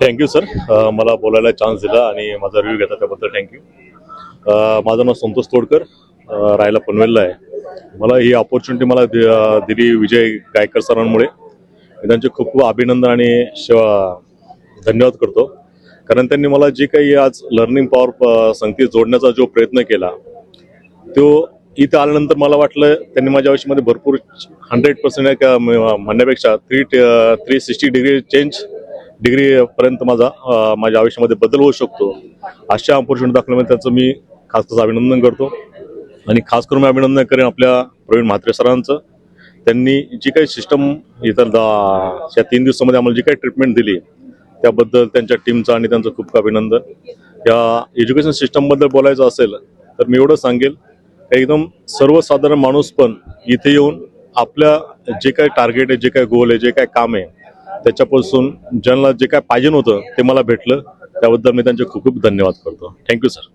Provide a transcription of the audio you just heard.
Thank you sir uh, मला बोलायला chance दिला आणि माझा रिव्ह्यू घेता त्याबद्दल थँक्यू uh, माझं नाव संतोष तोडकर. Uh, राहायला पनवेलला आहे. मला ही ऑपॉर्च्युनिटी मला दिली विजय गायकर सरांमुळे. मी त्यांचे खूप खूप अभिनंदन आणि धन्यवाद करतो. कारण त्यांनी मला जे काही आज लर्निंग पॉवर संगती जोडण्याचा जो प्रयत्न केला तो इथं आल्यानंतर मला वाटलं त्यांनी माझ्या आयुष्यामध्ये भरपूर हंड्रेड पर्सेंट म्हणण्यापेक्षा three three sixty degree change डिग्रीपर्यंत माझा माझ्या आयुष्यामध्ये बदल होऊ शकतो. अशा अपॉर्च्युनिटी दाखवल्यामुळे त्याचं मी खास खास अभिनंदन करतो. आणि खास करून मी अभिनंदन करेन आपल्या प्रवीण म्हात्रे सरांचं. त्यांनी जी काही सिस्टम इतर दा- या तीन दिवसामध्ये आम्हाला जी काही ट्रीटमेंट दिली त्याबद्दल त्यांच्या टीमचं आणि त्यांचं खूप खूप अभिनंदन. या एज्युकेशन सिस्टमबद्दल बोलायचं असेल तर मी एवढं सांगेल एकदम सर्वसाधारण माणूस पण इथे येऊन आपल्या जे काही टार्गेट आहे जे काही गोल आहे जे काही काम आहे त्याच्यापासून ज्यांना जे काय पाहिजे होतं ते मला भेटलं. त्याबद्दल मी त्यांचे खूप खूप धन्यवाद करतो. Thank you sir